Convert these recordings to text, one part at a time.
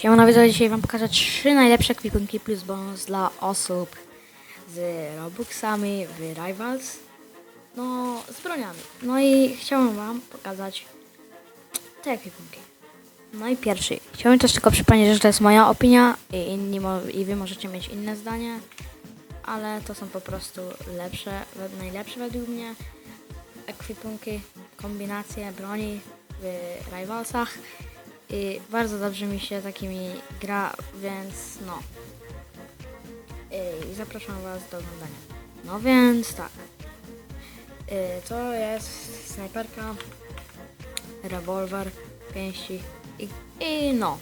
Siemano widzowie, dzisiaj wam pokażę trzy najlepsze kwipunki plus bonus dla osób z Robuxami w Rivals, no z broniami. No i chciałem wam pokazać te kwipunki. No i pierwszy. Chciałbym też tylko przypomnieć, że to jest moja opinia i, inni i wy możecie mieć inne zdanie, ale to są po prostu lepsze, najlepsze według mnie ekwipunki, kombinacje broni w Rivalsach i bardzo dobrze mi się takimi gra, więc no. I zapraszam Was do oglądania. No więc tak. Y, To jest snajperka, rewolwer, pięści i, i no.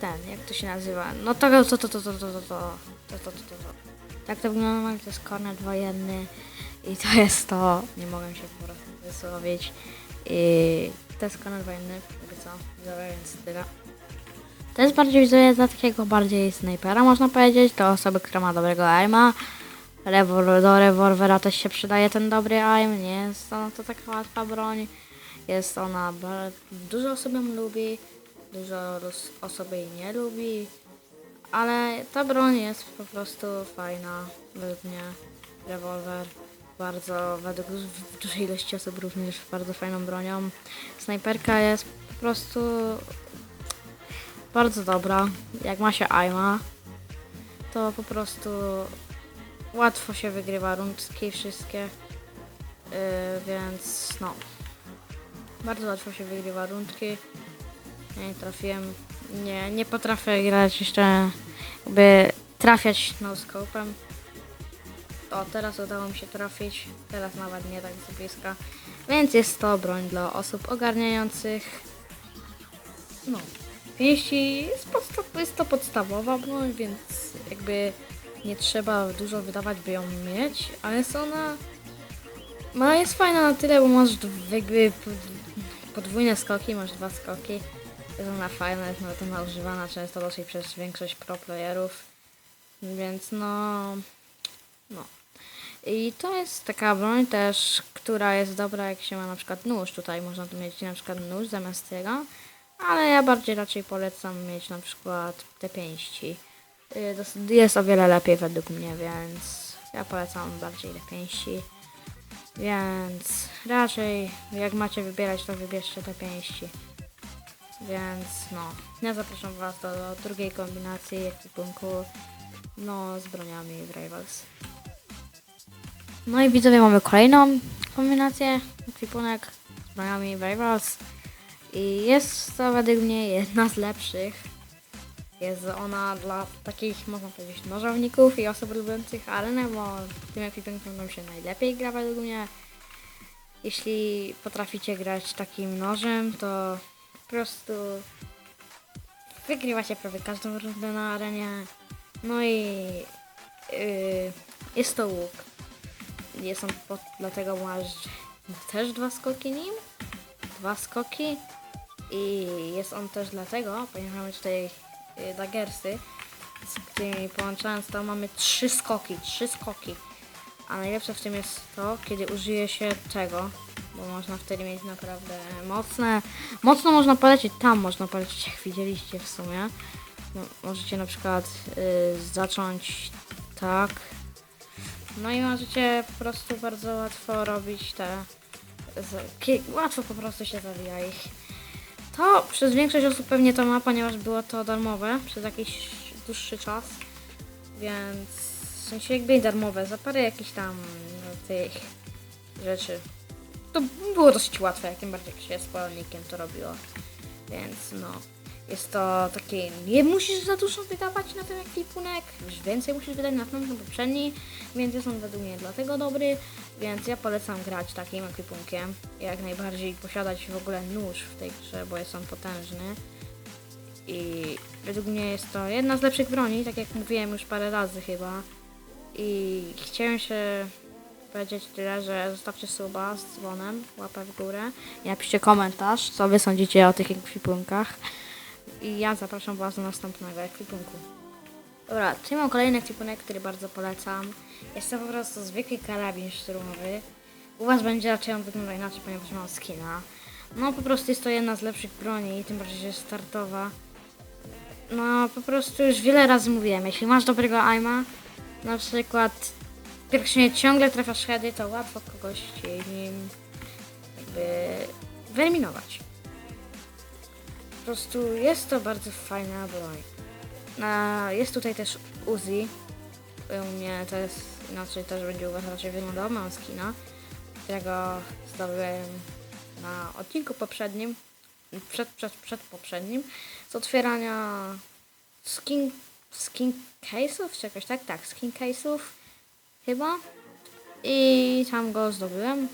Ten, jak to się nazywa? No to to to to to to to to to to to to. Tak to wygląda to jest kornet wojenny i to jest to, nie mogę się po prostu wysłowić. I to jest kornet wojenny, jakby co, widzowie, więc tyle. To jest bardziej widzowie dla takiego bardziej snajpera, można powiedzieć, do osoby, która ma dobrego aima. Rewol do rewolwera też się przydaje ten dobry aim, nie jest ona to taka łatwa broń. Jest ona, dużo osób ją lubi, dużo osób jej nie lubi. Ale ta broń jest po prostu fajna według mnie. Rewolwer bardzo, według dużej ilości osób również bardzo fajną bronią. Snajperka jest po prostu bardzo dobra. Jak ma się aima, to po prostu łatwo się wygrywa rundki wszystkie. Yy, więc no. Bardzo łatwo się wygrywa rundki. Ja nie trafiłem. Nie, nie potrafię grać jeszcze jakby trafiać no scopem. O, teraz udało mi się trafić. Teraz nawet nie tak z bliska. Więc jest to broń dla osób ogarniających. No. Pięści jest, podsta- jest to podstawowa broń, więc jakby nie trzeba dużo wydawać, by ją mieć, ale jest ona. No jest fajna na tyle, bo masz jakby pod- podwójne skoki, masz dwa skoki. Jest ona fajna, jest nawet ona używana często dosyć przez większość pro playerów. Więc no. No. I to jest taka broń też, która jest dobra jak się ma na przykład nóż. Tutaj można tu mieć na przykład nóż zamiast tego. Ale ja bardziej raczej polecam mieć na przykład te pięści. Y, Jest o wiele lepiej według mnie, więc ja polecam bardziej te pięści. Więc raczej jak macie wybierać, to wybierzcie te pięści. Więc no, ja zapraszam Was do, do drugiej kombinacji ekwipunku no z broniami w Rivals. No i widzowie mamy kolejną kombinację ekwipunek z w Rivals. I jest to według mnie jedna z lepszych. Jest ona dla takich, można powiedzieć, nożowników i osób lubiących arenę, bo tym ekwipunkiem nam się najlepiej gra według mnie. Jeśli potraficie grać takim nożem, to po prostu wygrywacie prawie każdą rundę na arenie. No i yy, jest to łuk. Jest on po, dlatego masz też dwa skoki nim. Dwa skoki. I jest on też dlatego, ponieważ mamy tutaj y, dagersy, z którymi połączając to mamy trzy skoki, trzy skoki. A najlepsze w tym jest to, kiedy użyje się tego, bo można wtedy mieć naprawdę mocne, mocno można polecieć, tam można polecieć, jak widzieliście w sumie. No, możecie na przykład y, zacząć tak. No i możecie po prostu bardzo łatwo robić te, łatwo po prostu się zawija ich. To przez większość osób pewnie to ma, ponieważ było to darmowe przez jakiś dłuższy czas. Więc w sensie jakby darmowe, za parę jakichś tam no, tych rzeczy. To było dosyć łatwe, jak tym bardziej jak się z polnikiem to robiło. Więc no, jest to takie, nie musisz za dużo wydawać na ten ekwipunek, już więcej musisz wydać na ten poprzedni, więc jest on według mnie dlatego dobry, więc ja polecam grać takim ekwipunkiem, jak najbardziej posiadać w ogóle nóż w tej grze, bo jest on potężny. I według mnie jest to jedna z lepszych broni, tak jak mówiłem już parę razy chyba. I chciałem się powiedzieć tyle, że zostawcie suba z dzwonem, łapę w górę i napiszcie komentarz, co wy sądzicie o tych ekwipunkach i ja zapraszam was do następnego ekwipunku. Dobra, tu mam kolejny ekwipunek, który bardzo polecam. Jest to po prostu zwykły karabin szturmowy. U was będzie raczej on wyglądał inaczej, ponieważ mam skina. No po prostu jest to jedna z lepszych broni, tym bardziej, że jest startowa. No, po prostu już wiele razy mówiłem, jeśli masz dobrego aima, na przykład praktycznie ciągle trafiasz heady, to łatwo kogoś nim jakby wyeliminować. Po prostu jest to bardzo fajna broń. Na, jest tutaj też Uzi. U mnie to jest inaczej też będzie u was raczej wyglądał. Mam skina, którego zdobyłem na odcinku poprzednim, przed, przed, przed poprzednim, z otwierania skin, skin case'ów, czy jakoś tak? Tak, skin case'ów chyba. I tam go zdobyłem.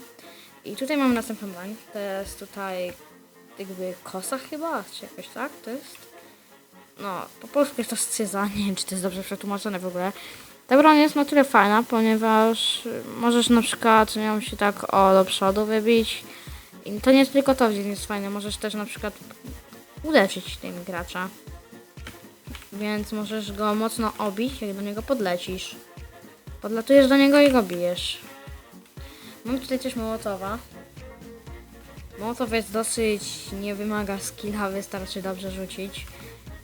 I tutaj mamy następną broń. To jest tutaj jakby kosa chyba, czy jakoś tak to jest. No, po polsku jest to scyza, nie wiem czy to jest dobrze przetłumaczone w ogóle. Ta broń jest na tyle fajna, ponieważ możesz na przykład nią się tak o do przodu wybić. I to nie jest tylko to, gdzie jest fajne, możesz też na przykład uderzyć tym gracza. Więc możesz go mocno obić, jak do niego podlecisz. Podlatujesz do niego i go bijesz. Mam tutaj też Mołotowa. Mołotow jest dosyć, nie wymaga skilla, wystarczy dobrze rzucić.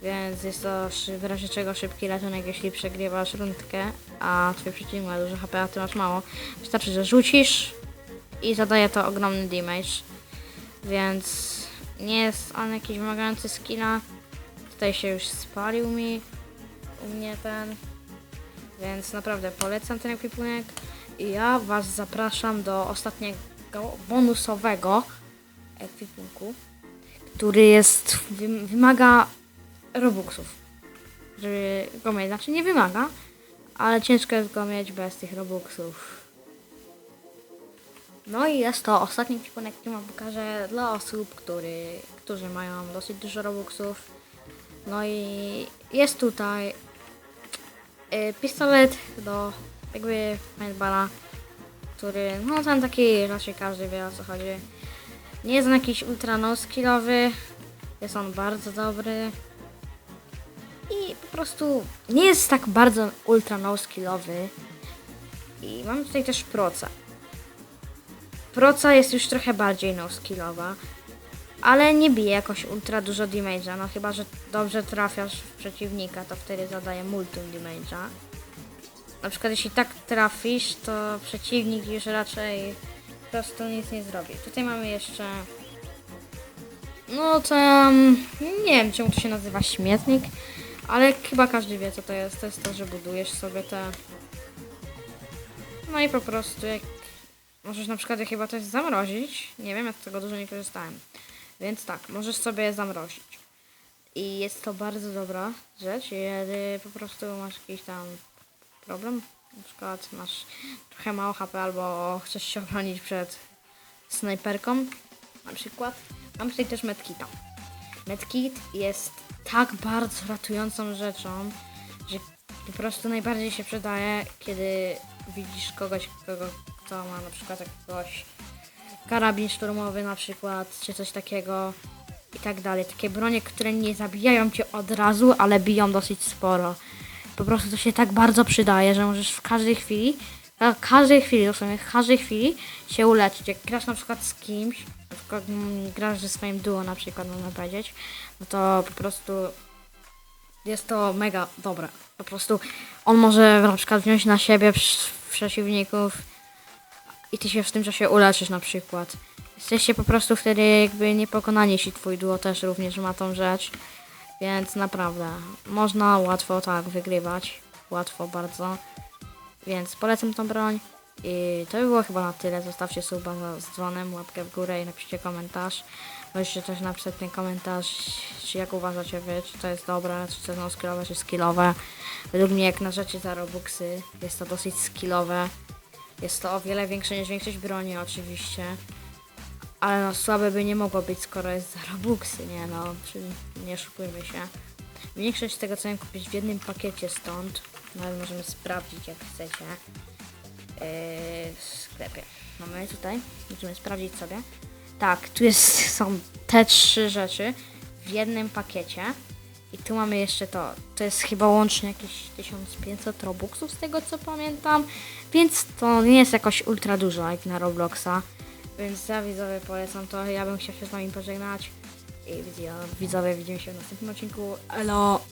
Więc jest to w razie czego szybki ratunek, jeśli przegrywasz rundkę, a twój przeciwnik ma dużo HP, a ty masz mało. Wystarczy, że rzucisz i zadaje to ogromny damage. Więc nie jest on jakiś wymagający skilla. Tutaj się już spalił mi u mnie ten. Więc naprawdę polecam ten ekwipunek. I ja Was zapraszam do ostatniego bonusowego ekwipunku, który jest, wym- wymaga robuxów, żeby go mieć. Znaczy nie wymaga, ale ciężko jest go mieć bez tych robuxów. No i jest to ostatni ekwipunek, który Wam pokażę dla osób, który, którzy mają dosyć dużo robuxów. No i jest tutaj y, pistolet do jakby paintballa, który no ten taki raczej każdy wie o co chodzi. Nie jest on jakiś ultra no skillowy, jest on bardzo dobry i po prostu nie jest tak bardzo ultra no skillowy. I mam tutaj też proca. Proca jest już trochę bardziej no skillowa, ale nie bije jakoś ultra dużo damage'a, no chyba, że dobrze trafiasz w przeciwnika, to wtedy zadaje multum damage'a. Na przykład jeśli tak trafisz, to przeciwnik już raczej prostu nic nie zrobi. Tutaj mamy jeszcze... No tam... Nie wiem czemu to się nazywa śmietnik, ale chyba każdy wie co to jest. To jest to, że budujesz sobie te... No i po prostu jak... Możesz na przykład chyba coś zamrozić. Nie wiem, jak tego dużo nie korzystałem. Więc tak, możesz sobie je zamrozić. I jest to bardzo dobra rzecz, jeżeli po prostu masz jakiś tam problem. Na przykład masz trochę mało HP albo chcesz się obronić przed snajperką. Na przykład. Mam tutaj też medkita. Medkit jest tak bardzo ratującą rzeczą, że po prostu najbardziej się przydaje, kiedy widzisz kogoś, kogo, kto ma na przykład jakiegoś karabin szturmowy na przykład, czy coś takiego i tak dalej. Takie bronie, które nie zabijają cię od razu, ale biją dosyć sporo. Po prostu to się tak bardzo przydaje, że możesz w każdej chwili, w każdej chwili, dosłownie w każdej chwili się uleczyć. Jak grasz na przykład z kimś, na przykład mm, grasz ze swoim duo na przykład, można powiedzieć, no to po prostu jest to mega dobre. Po prostu on może na przykład wziąć na siebie przeciwników i ty się w tym czasie uleczysz na przykład. Jesteście po prostu wtedy jakby niepokonani, jeśli twój duo też również ma tą rzecz. Więc naprawdę, można łatwo tak wygrywać. Łatwo bardzo. Więc polecam tą broń. I to by było chyba na tyle. Zostawcie suba z dzwonem, łapkę w górę i napiszcie komentarz. Możecie też napisać ten komentarz, czy jak uważacie wy, czy to jest dobre, czy to jest skillowe, czy skillowe. Według mnie jak na rzeczy za Robuxy jest to dosyć skillowe. Jest to o wiele większe niż większość broni oczywiście. Ale no słabe by nie mogło być, skoro jest za Robuxy, nie no, nie oszukujmy się. Większość tego co kupić w jednym pakiecie stąd, nawet możemy sprawdzić jak chcecie. Yy, w sklepie. Mamy tutaj, możemy sprawdzić sobie. Tak, tu jest, są te trzy rzeczy w jednym pakiecie. I tu mamy jeszcze to. To jest chyba łącznie jakieś 1500 robuxów z tego co pamiętam. Więc to nie jest jakoś ultra dużo jak na Robloxa. Więc ja widzowie polecam to. Ja bym chciał się z wami pożegnać. I widzowie, widzimy się w następnym odcinku. Elo!